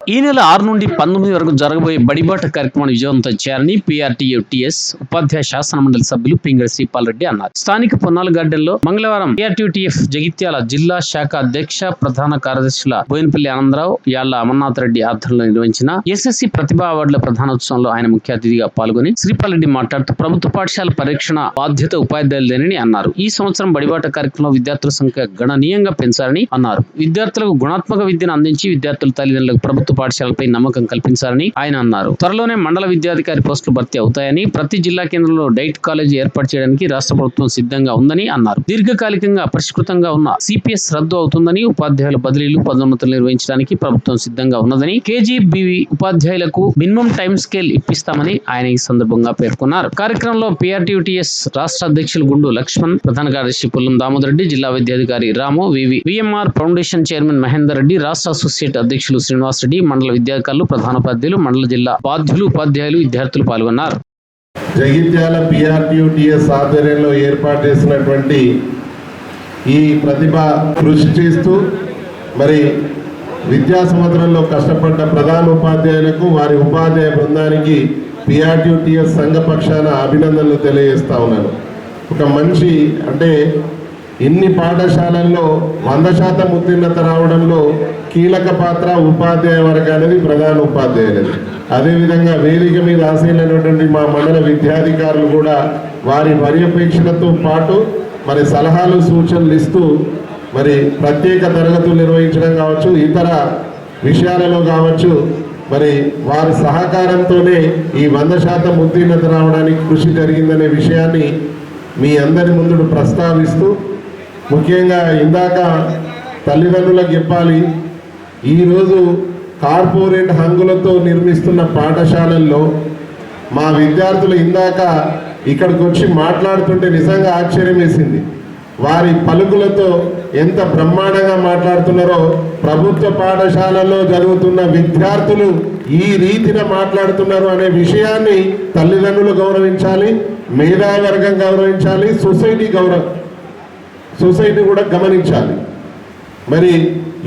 ఈ నెల ఆరు నుండి పంతొమ్మిది వరకు జరగబోయే బడిబాట కార్యక్రమాన్ని విజయవంతం చేయాలని పీఆర్టీయూ టీఎస్ ఉపాధ్యాయ శాసన మండలి సభ్యులు పింగళి శ్రీపాల్ రెడ్డి అన్నారు. స్థానిక పొన్నాల గార్డెన్లో మంగళవారం పీఆర్టీఎఫ్ జగిత్యాల జిల్లా శాఖ అధ్యక్ష ప్రధాన కార్యదర్శుల బోయినపల్లి ఆనందరావు యాళ్ళ అమర్నాథ్ రెడ్డి ఆధ్వర్యంలో నిర్వహించిన ఎస్ఎస్సి ప్రతిభా అవార్డుల ప్రధానోత్సవంలో ఆయన ముఖ్య అతిథిగా పాల్గొని శ్రీపాల్ రెడ్డి మాట్లాడుతూ ప్రభుత్వ పాఠశాల పరీక్షణ బాధ్యత ఉపాధ్యాయులదేనని అన్నారు. ఈ సంవత్సరం బడిబాట కార్యక్రమంలో విద్యార్థుల సంఖ్య గణనీయంగా పెంచాలని అన్నారు. విద్యార్థులకు గుణాత్మక విద్యను అందించి విద్యార్థుల తల్లిదండ్రులకు ప్రభుత్వ పాఠశాలపై నమ్మకం కల్పించాలని ఆయన అన్నారు. త్వరలోనే మండల విద్యాధికారి పోస్టులు భర్తీ అవుతాయని ప్రతి జిల్లా కేంద్రంలో డైట్ కాలేజీ ఏర్పాటు చేయడానికి రాష్ట్ర ప్రభుత్వం సిద్ధంగా ఉందని అన్నారు. దీర్ఘకాలికంగా పరిష్కృతంగా ఉన్న సిపిఎస్ రద్దు అవుతుందని ఉపాధ్యాయుల బదిలీలు పదోన్నతులు నిర్వహించడానికి ప్రభుత్వం సిద్ధంగా ఉన్నదని కేజీబీవి ఉపాధ్యాయులకు మినిమం టైం స్కేల్ ఇప్పిస్తామని ఆయన ఈ సందర్భంగా పేర్కొన్నారు. కార్యక్రమంలో పిఆర్టీయూటీఎస్ రాష్ట్ర అధ్యక్షులు గుండు లక్ష్మణ్ ప్రధాన కార్యదర్శి పుల్లం దామోదర్ రెడ్డి జిల్లా విద్యాధికారి రాము వివి VMR foundation chairman Mahender Reddy రాష్ట్ర అసోసియేట్ అధ్యక్షులు శ్రీనివాస్ రెడ్డి మండల విద్యాధికారులు ప్రధానోపాధ్యాయులు మండల జిల్లా బాధ్యులు ఉపాధ్యాయులు విద్యార్థులు పాల్గొన్నారు. జగిత్యాల పిఆర్టీయూటీఎస్ ఆధ్వర్యంలో ఏర్పాటు చేసినటువంటి ఈ ప్రతిభ కృషి చేస్తూ మరి విద్యా సంవత్సరంలో కష్టపడ్డ ప్రధాన ఉపాధ్యాయులకు వారి ఉపాధ్యాయ బృందానికి పిఆర్టీయూటీఎస్ సంఘ పక్షాన అభినందనలు తెలియజేస్తా ఉన్నాను. ఒక మంచి అంటే ఇన్ని పాఠశాలల్లో వంద శాతం ఉత్తీర్ణత రావడంలో కీలక పాత్ర ఉపాధ్యాయ వర్గం అనేది ప్రధాన ఉపాధ్యాయులది. అదేవిధంగా వేదిక మీద ఆశీలైనటువంటి మా మండల విద్యాధికారులు కూడా వారి పర్యవేక్షణతో పాటు మరి సలహాలు సూచనలు ఇస్తూ మరి ప్రత్యేక తరగతులు నిర్వహించడం కావచ్చు ఇతర విషయాలలో కావచ్చు మరి వారి సహకారంతోనే ఈ వంద శాతం ఉత్తీర్ణత రావడానికి కృషి జరిగిందనే విషయాన్ని మీ అందరి ముందు ప్రస్తావిస్తూ ముఖ్యంగా ఇందాక తల్లిదండ్రులకు చెప్పాలి ఈరోజు కార్పొరేట్ హంగులతో నిర్మిస్తున్న పాఠశాలల్లో మా విద్యార్థులు ఇందాక ఇక్కడికి వచ్చి మాట్లాడుతుంటే నిజంగా ఆశ్చర్యం వేసింది. వారి పలుకులతో ఎంత బ్రహ్మాండంగా మాట్లాడుతున్నారో ప్రభుత్వ పాఠశాలలో జరుగుతున్న విద్యార్థులు ఈ రీతిన మాట్లాడుతున్నారు అనే విషయాన్ని తల్లిదండ్రులు గౌరవించాలి మేధావర్గం గౌరవించాలి సొసైటీ గౌరవ సొసైటీ కూడా గమనించాలి. మరి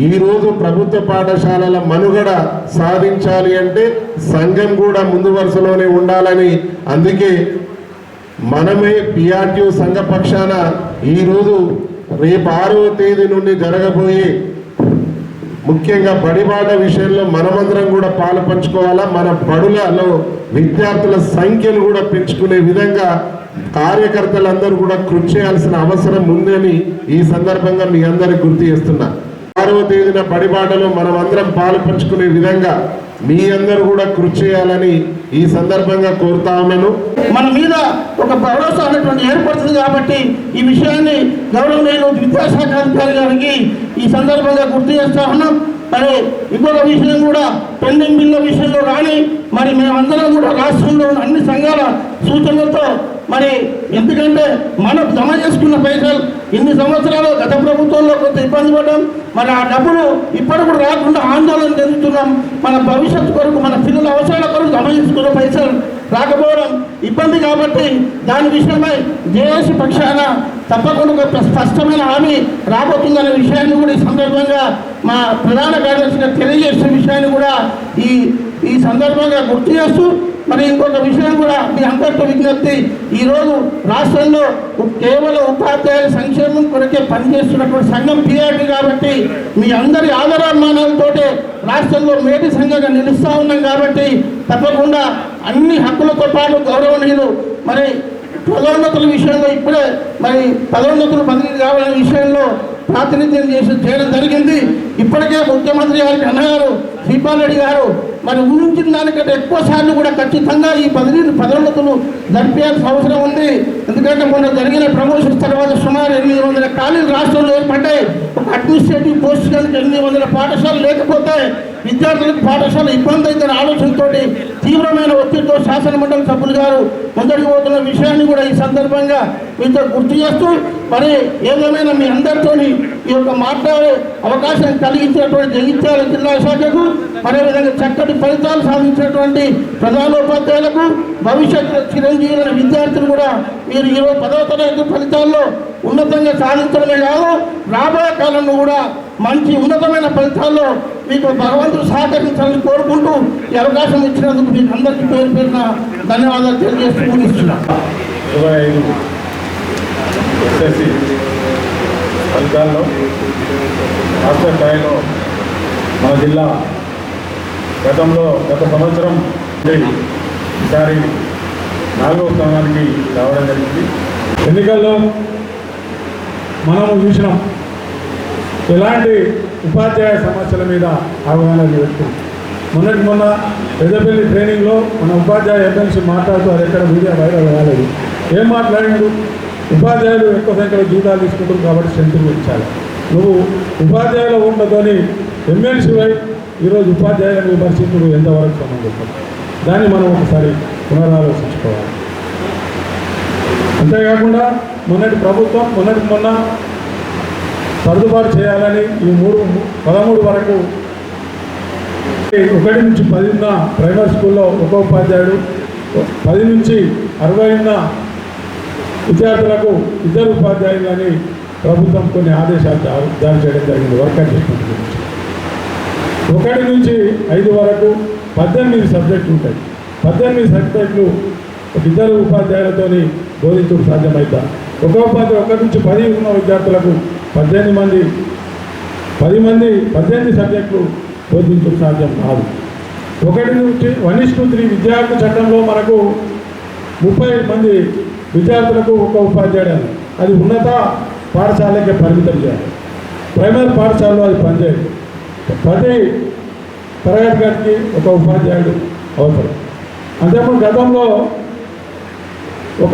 ఈరోజు ప్రభుత్వ పాఠశాలల మనుగడ సాధించాలి అంటే సంఘం కూడా ముందు వరుసలోనే ఉండాలని అందుకే మనమే పిఆర్టీ సంఘ పక్షాన ఈరోజు రేపు ఆరవ తేదీ నుండి జరగబోయే ముఖ్యంగా బడిబాట విషయంలో మనమందరం కూడా పాలు పంచుకోవాలా మన బడులలో విద్యార్థుల సంఖ్యను కూడా పెంచుకునే విధంగా కార్యకర్తలందరూ కూడా కృషి చేయాల్సిన అవసరం ఉందని ఈ సందర్భంగా మీ అందరికి గుర్తు చేస్తున్నా. ఆరవ తేదీన బడిబాటలో మనం అందరం పాల్పంచుకునే విధంగా మీ అందరూ కూడా కృషి చేయాలని ఈ సందర్భంగా కోరుతా ఉన్నాను. మన మీద ఒక భరోసా అనేటువంటి ఏర్పడుతుంది కాబట్టి ఈ విషయాన్ని గౌరవనీయులు విద్యాశాఖ అధికారి గారికి ఈ సందర్భంగా గుర్తు చేస్తా ఉన్నాం. మరి ఇంకొక విషయం కూడా పెండింగ్ బిల్ల విషయంలో కానీ మరి మేమందరం కూడా రాష్ట్రంలో ఉన్న అన్ని సంఘాల సూచనలతో మరి ఎందుకంటే మనం జమ చేసుకున్న పైసలు ఇన్ని సంవత్సరాలు గత ప్రభుత్వంలో కొంత ఇబ్బంది పడ్డాం. మరి ఆ డబ్బులు ఇప్పటి కూడా రాకుండా ఆందోళన చెందుతున్నాం. మన భవిష్యత్తు కొరకు మన పిల్లల అవసరాల కొరకు జమ చేసుకున్న పైసలు రాకపోవడం ఇబ్బంది కాబట్టి దాని విషయమై జేఏసీ పక్షాన తప్పకుండా ఒక స్పష్టమైన హామీ రాబోతుందనే విషయాన్ని కూడా ఈ సందర్భంగా మా ప్రధాన కార్యదర్శిగా తెలియజేసిన విషయాన్ని కూడా ఈ ఈ సందర్భంగా గుర్తు చేస్తూ మరి ఇంకొక విషయం కూడా మీ అందరితో విజ్ఞప్తి. ఈరోజు రాష్ట్రంలో కేవలం ఉపాధ్యాయుల సంక్షేమం కొరకే పనిచేస్తున్నటువంటి సంఘం పిఆర్టీ కాబట్టి మీ అందరి ఆదరాభిమానాలతోటే రాష్ట్రంలో మేటి సంఘంగా నిలుస్తూ ఉన్నాం కాబట్టి తప్పకుండా అన్ని హక్కులతో పాటు గౌరవనీయులు మరి పదోన్నతుల విషయంలో ఇప్పుడే మరి పదోన్నతులు బదిలీ కావాలనే విషయంలో ప్రాతినిధ్యం చేసి చేయడం జరిగింది. ఇప్పటికే ముఖ్యమంత్రి గారికి అన్నగారు శ్రీపాల్రెడ్డి గారు మరి ఊహించిన దానికంటే ఎక్కువ సార్లు కూడా ఖచ్చితంగా ఈ పదవి పదోన్నతులు జరిపేయాల్సిన అవసరం ఉంది. ఎందుకంటే మొన్న జరిగిన ప్రమోషన్స్ తర్వాత సుమారు ఎనిమిది వందల ఖాళీలు రాష్ట్రంలో ఏర్పడ్డాయి. అడ్మినిస్ట్రేటివ్ పోస్ట్ కనుక ఎనిమిది వందల పాఠశాలలు లేకపోతే విద్యార్థులకు పాఠశాల ఇబ్బంది అవుతున్న ఆలోచనతో తీవ్రమైన ఒత్తిడితో శాసనమండలి సభ్యులు గారు ముందడికి పోతున్న విషయాన్ని కూడా ఈ సందర్భంగా మీతో గుర్తు చేస్తూ మరి ఏదేమైనా మీ అందరితో ఈ యొక్క మాట్లాడే అవకాశం కలిగించినటువంటి జగిత్యాల జిల్లా శాఖకు అదేవిధంగా చక్కటి ఫలితాలు సాధించినటువంటి ప్రధానోపాధ్యాయులకు భవిష్యత్తు చిరంజీవులైన విద్యార్థులు కూడా మీరు ఈరోజు పదవ తరగతి ఫలితాల్లో ఉన్నతంగా సాధించడమే కాదు రాబోయే కాలంలో కూడా మంచి ఉన్నతమైన ఫలితాల్లో మీకు భగవంతుడు సహకరించాలని కోరుకుంటూ ఈ అవకాశం ఇచ్చినందుకు మీకు అందరికీ పేరు పేరున ధన్యవాదాలు తెలియజేస్తూ ముగిస్తున్నాను ఇరవై ఐదు ఎస్ఎస్సి ఫలితాల్లో రాష్ట్ర స్థాయిలో మన జిల్లా గతంలో గత సంవత్సరం ఈసారి నాలుగవ స్థానానికి రావడం జరిగింది. ఎన్నికల్లో మనము చూసినాం ఎలాంటి ఉపాధ్యాయ సమస్యల మీద అవగాహన వ్యక్తం మొన్నటి మొన్న పెద్దపల్లి ట్రైనింగ్లో మన ఉపాధ్యాయ ఎమ్మెల్సీ మాట్లాడుతూ అది ఎక్కడ మీడియా వైరల్ కాలేదు ఏం మాట్లాడిండు ఉపాధ్యాయులు ఎక్కువ సంఖ్యలో జీతాలు తీసుకుంటారు కాబట్టి సెంటర్ ఇచ్చారు. నువ్వు ఉపాధ్యాయుల ఉండతోని ఎమ్మెల్సీ వై ఈరోజు ఉపాధ్యాయుల పరిస్థితులు ఎంతవరకు సంబంధించారు దాన్ని మనం ఒకసారి పునరాలోచించుకోవాలి. అంతేకాకుండా మొన్నటి ప్రభుత్వం మొన్నటి మొన్న సర్దుబాటు చేయాలని ఈ మూడు పదమూడు వరకు ఒకటి నుంచి పది ఉన్న ప్రైమరీ స్కూల్లో ఒక ఉపాధ్యాయుడు పది నుంచి అరవై ఉన్న విద్యార్థులకు ఇద్దరు అని ప్రభుత్వం కొన్ని ఆదేశాలు జారీ చేయడం జరిగింది. వర్క్ అడ్జస్ట్మెంట్ గురించి. ఒకటి నుంచి ఐదు వరకు పద్దెనిమిది సబ్జెక్టులు ఉంటాయి. పద్దెనిమిది సబ్జెక్టులు ఇద్దరు ఉపాధ్యాయులతోని బోధించడం సాధ్యమవుతా ఒక ఉపాధ్యాయులు ఒకటి నుంచి పది ఉన్న విద్యార్థులకు పద్దెనిమిది మంది పది మంది పద్దెనిమిది సబ్జెక్టులు బోధించడం సాధ్యం కాదు. ఒకటి నుంచి వన్ ఇస్ త్రీ విద్యార్థి చట్టంలో మనకు ముప్పై మంది విద్యార్థులకు ఒక ఉపాధ్యాయుడు అది ఉన్నత పాఠశాలకే పరిమితం చేయాలి. ప్రైమరీ పాఠశాలలో అది పనిచేయదు. ప్రతి తరగతి గదికి ఒక ఉపాధ్యాయుడు అవసరం. అంతేకాకుండా గతంలో ఒక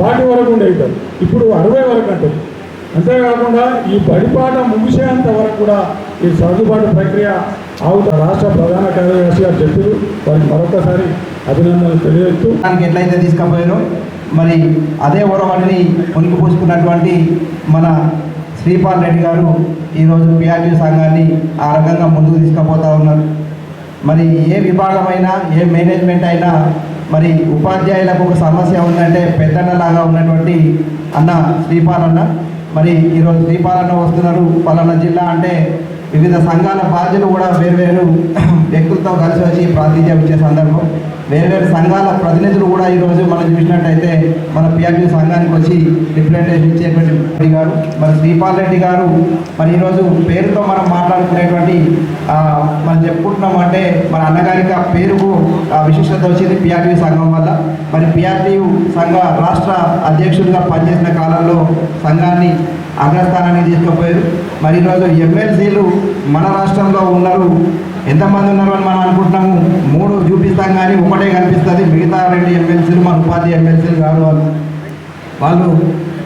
వాటి వరకు ఉండేవి కాదు ఇప్పుడు అరవై వరకు అంటుంది. అంతేకాకుండా ఈ పరిపాలన ముగిసేంత వరకు కూడా ఈ సర్దుబాటు ప్రక్రియ ఆవుత రాష్ట్ర ప్రధాన కార్యదర్శి గారు చెప్పారు. వారికి మరొకసారి అభినందనలు తెలియజేస్తూ దానికి ఎట్లయితే తీసుకుపోయారో మరి అదే ఉరవడిని ఉనికి పోసుకున్నటువంటి మన శ్రీపాల్ రెడ్డి గారు ఈరోజు పిఆర్టీ సంఘాన్ని ఆ రకంగా ముందుకు తీసుకుపోతా ఉన్నారు. మరి ఏ విభాగమైనా ఏ మేనేజ్మెంట్ అయినా మరి ఉపాధ్యాయులకు ఒక సమస్య ఉందంటే పెద్దన్నలాగా ఉన్నటువంటి అన్న శ్రీపాల్ అన్న. మరి ఈరోజు శ్రీపాల్ అన్న వస్తున్నారు. పలానా జిల్లా అంటే వివిధ సంఘాల బాధ్యులు కూడా వేర్వేరు వ్యక్తులతో కలిసి వచ్చి ప్రాతినిధ్యం ఇచ్చే సందర్భం. వేర్వేరు సంఘాల ప్రతినిధులు కూడా ఈరోజు మనం చూసినట్టయితే మన పిఆర్టీ సంఘానికి వచ్చి రిప్రజెంటేషన్ ఇచ్చేటువంటి గారు మరి శ్రీపాల్ రెడ్డి గారు. మరి ఈరోజు పేరుతో మనం మాట్లాడుకునేటువంటి మనం చెప్పుకుంటున్నాం అంటే మన అన్నగారికి ఆ పేరుకు విశిష్టత వచ్చింది పిఆర్టీ సంఘం వల్ల. మరి పిఆర్టీ సంఘ రాష్ట్ర అధ్యక్షుడిగా పనిచేసిన కాలంలో సంఘాన్ని అగ్రస్థానానికి తీసుకుపోయారు. మరి ఈరోజు ఎమ్మెల్సీలు మన రాష్ట్రంలో ఉన్నారు. ఎంతమంది ఉన్నారు అని మనం అనుకుంటున్నాము? మూడు చూపిస్తాం కానీ ఒకటే కనిపిస్తుంది. మిగతా రెండు ఎమ్మెల్సీలు మన ఉపాధి ఎమ్మెల్సీలు కాదు వాళ్ళు. వాళ్ళు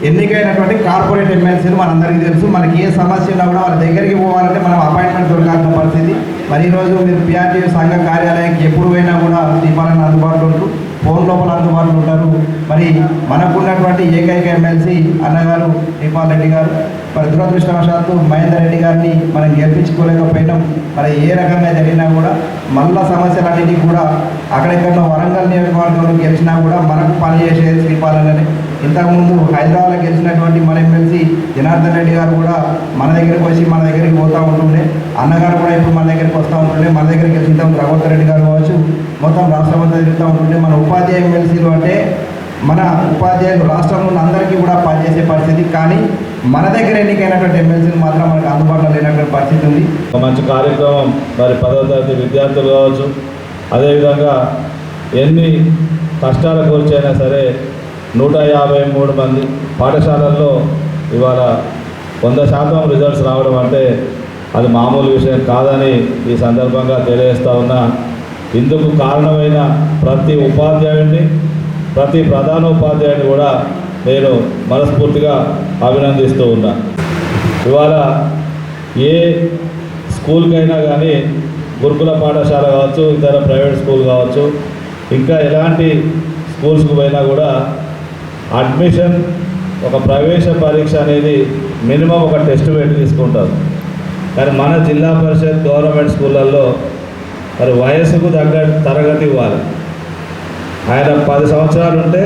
ఎన్నికైనటువంటి కార్పొరేట్ ఎమ్మెల్సీలు మనందరికీ తెలుసు. మనకి ఏ సమస్య ఉన్నా కూడా వాళ్ళ దగ్గరికి పోవాలంటే మనం అపాయింట్మెంట్ దొరకాల్సిన పరిస్థితి. మరి ఈరోజు మీరు పిఆర్టీ సంఘ కార్యాలయానికి ఎప్పుడు పోయినా కూడా దీపాలను అందుబాటులో ఉంటారు ఫోన్ లోపల అందుబాటులో ఉంటారు. మరి మనకున్నటువంటి ఏకైక ఎమ్మెల్సీ అన్నగారు దీపాల్ రెడ్డి గారు. మరి దురదృష్టవశాత్తు మహేందర్ రెడ్డి గారిని మనం గెలిపించుకోలేకపోయినాం. మరి ఏ రకంగా జరిగినా కూడా మళ్ళా సమస్యలన్నిటికీ కూడా అక్కడెక్కడ వరంగల్ నియోజకవర్గంలో గెలిచినా కూడా మనకు పనిచేసేది శ్రీపాలనని. ఇంతకుముందు హైదరాబాద్లో గెలిచినటువంటి మన ఎమ్మెల్సీ జనార్దన్ రెడ్డి గారు కూడా మన దగ్గరికి వచ్చి మన దగ్గరికి పోతూ ఉంటుండే. అన్నగారు కూడా ఇప్పుడు మన దగ్గరికి వస్తూ ఉంటుండే. మన దగ్గరికి గెలిచిన రఘువర్ రెడ్డి గారు కావచ్చు మొత్తం రాష్ట్రం అంతా తిరుగుతూ ఉంటుండే. మన ఉపాధ్యాయ ఎమ్మెల్సీలు అంటే మన ఉపాధ్యాయులు రాష్ట్రంలో అందరికీ కూడా పనిచేసే పరిస్థితి. కానీ మన దగ్గర ఎన్నికైనటువంటి ఎమ్మెల్సీలు మాత్రం మనకు అందుబాటులో లేనటువంటి పరిస్థితి ఉంది. ఒక మంచి కార్యక్రమం మరి పదవ తరగతి విద్యార్థులు కావచ్చు. అదేవిధంగా ఎన్ని కష్టాల కూర్చైనా సరే నూట యాభై మూడు మంది పాఠశాలల్లో ఇవాళ వంద శాతం రిజల్ట్స్ రావడం అంటే అది మామూలు విషయం కాదని ఈ సందర్భంగా తెలియజేస్తా ఉన్నా. ఇందుకు కారణమైన ప్రతి ఉపాధ్యాయుడిని ప్రతి ప్రధాన ఉపాధ్యాయుడిని కూడా నేను మనస్ఫూర్తిగా అభినందిస్తూ ఉన్నా. ఇవాళ ఏ స్కూల్కైనా కానీ గురుకుల పాఠశాల కావచ్చు ఇతర ప్రైవేట్ స్కూల్ కావచ్చు ఇంకా ఎలాంటి స్కూల్స్కి పోయినా కూడా అడ్మిషన్ ఒక ప్రవేశ పరీక్ష అనేది మినిమం ఒక టెస్ట్ పెట్టి తీసుకుంటారు. కానీ మన జిల్లా పరిషత్ గవర్నమెంట్ స్కూళ్ళల్లో మరి వయసుకు తగ్గ తరగతి ఇవ్వాలి. ఆయన పది సంవత్సరాలు ఉంటే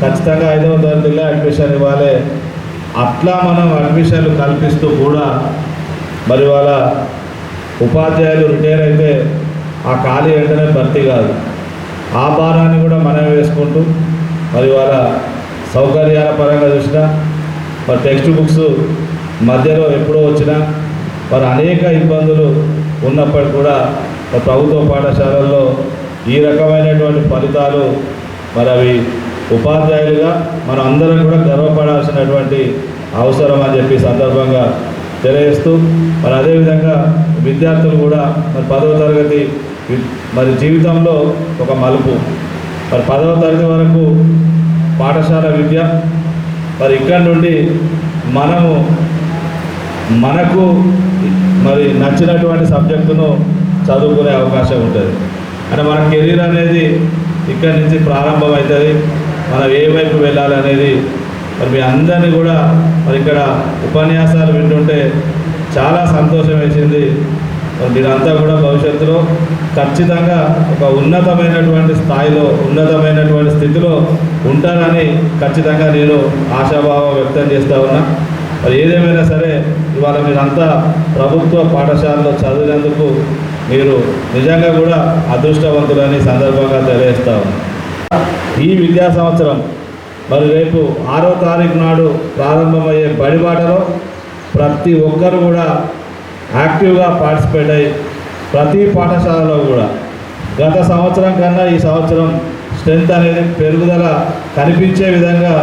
ఖచ్చితంగా ఐదవ తరగతిలో అడ్మిషన్ ఇవ్వాలి. అట్లా మనం అడ్మిషన్లు కల్పిస్తూ కూడా మరి వాళ్ళ ఉపాధ్యాయులు రిటైర్ అయితే ఆ ఖాళీ వెంటనే భర్తీ కాదు. ఆ భారాన్ని కూడా మనమే వేసుకుంటూ మరి వాళ్ళ సౌకర్యాల పరంగా చూసినా మరి టెక్స్ట్ బుక్స్ మధ్యలో ఎప్పుడో వచ్చినా మరి అనేక ఇబ్బందులు ఉన్నప్పటికీ కూడా ప్రభుత్వ పాఠశాలల్లో ఈ రకమైనటువంటి ఫలితాలు మరి అవి ఉపాధ్యాయులుగా మనం అందరం కూడా గర్వపడాల్సినటువంటి అవసరం అని చెప్పి సందర్భంగా తెలియజేస్తూ మరి అదేవిధంగా విద్యార్థులు కూడా మరి పదవ తరగతి మరి జీవితంలో ఒక మలుపు. మరి పదవ తరగతి వరకు పాఠశాల విద్య. మరి ఇక్కడ నుండి మనము మనకు మరి నచ్చినటువంటి సబ్జెక్టును చదువుకునే అవకాశం ఉంటుంది. అంటే మన కెరీర్ అనేది ఇక్కడి నుంచి ప్రారంభం అవుతుంది మనం ఏ వైపు వెళ్ళాలనేది మరి మీ అందరినీ కూడా మరి ఇక్కడ ఉపన్యాసాలు వింటుంటే చాలా సంతోషం వేసింది. దీనంతా కూడా భవిష్యత్తులో ఖచ్చితంగా ఒక ఉన్నతమైనటువంటి స్థాయిలో ఉన్నతమైనటువంటి స్థితిలో ఉంటానని ఖచ్చితంగా నేను ఆశాభావం వ్యక్తం చేస్తూ ఉన్నా. మరి ఏదేమైనా సరే ఇవాళ మీరంతా ప్రభుత్వ పాఠశాలలో చదివినందుకు మీరు నిజంగా కూడా అదృష్టవంతులని సందర్భంగా తెలియజేస్తా ఈ విద్యా సంవత్సరం మరి రేపు ఆరో తారీఖు నాడు ప్రారంభమయ్యే బడిబాటలో ప్రతి ఒక్కరు కూడా యాక్టివ్గా పార్టిసిపేట్ అయ్యి ప్రతి పాఠశాలలో కూడా గత సంవత్సరం కన్నా ఈ సంవత్సరం స్ట్రెంత్ అనేది పెరుగుదల కనిపించే విధంగా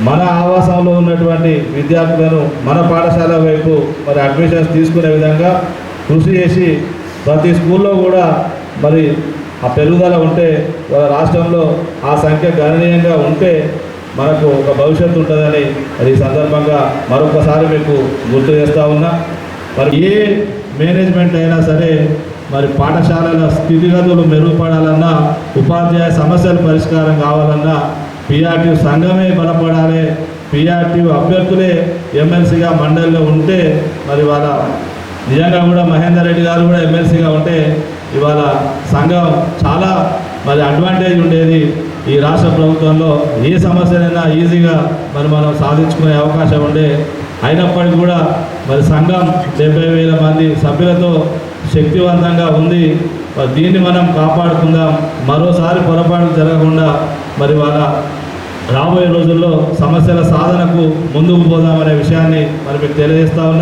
మన ఆవాసంలో ఉన్నటువంటి విద్యార్థులను మన పాఠశాల వైపు మరి అడ్మిషన్స్ తీసుకునే విధంగా కృషి చేసి ప్రతి స్కూల్లో కూడా మరి ఆ పెరుగుదల ఉంటే రాష్ట్రంలో ఆ సంఖ్య గణనీయంగా ఉంటే మనకు ఒక భవిష్యత్తు ఉంటుందని మరి ఈ సందర్భంగా మరొకసారి మీకు గుర్తు చేస్తూ ఉన్నా. మరి ఏ మేనేజ్మెంట్ అయినా సరే మరి పాఠశాలల స్థితిగతులు మెరుగుపడాలన్నా ఉపాధ్యాయ సమస్యల పరిష్కారం కావాలన్నా పిఆర్టీ సంఘమే బలపడాలి. పిఆర్టీ అభ్యర్థులే ఎమ్మెల్సీగా మండలిలో ఉంటే మరి వాళ్ళ నిజంగా కూడా మహేందర్ రెడ్డి గారు కూడా ఎమ్మెల్సీగా ఉంటే ఇవాళ సంఘం చాలా మరి అడ్వాంటేజ్ ఉండేది. ఈ రాష్ట్ర ప్రభుత్వంలో ఏ సమస్యనైనా ఈజీగా మరి మనం సాధించుకునే అవకాశం ఉండే అయినప్పటికీ కూడా మరి సంఘం డెబ్బై వేల మంది సభ్యులతో శక్తివంతంగా ఉంది. దీన్ని మనం కాపాడుకుందాం. మరోసారి పొరపాటు జరగకుండా మరి వాళ్ళ రాబోయే రోజుల్లో సమస్యల సాధనకు ముందుకు పోదామనే విషయాన్ని మరి మీకు తెలియజేస్తా ఉన్నాం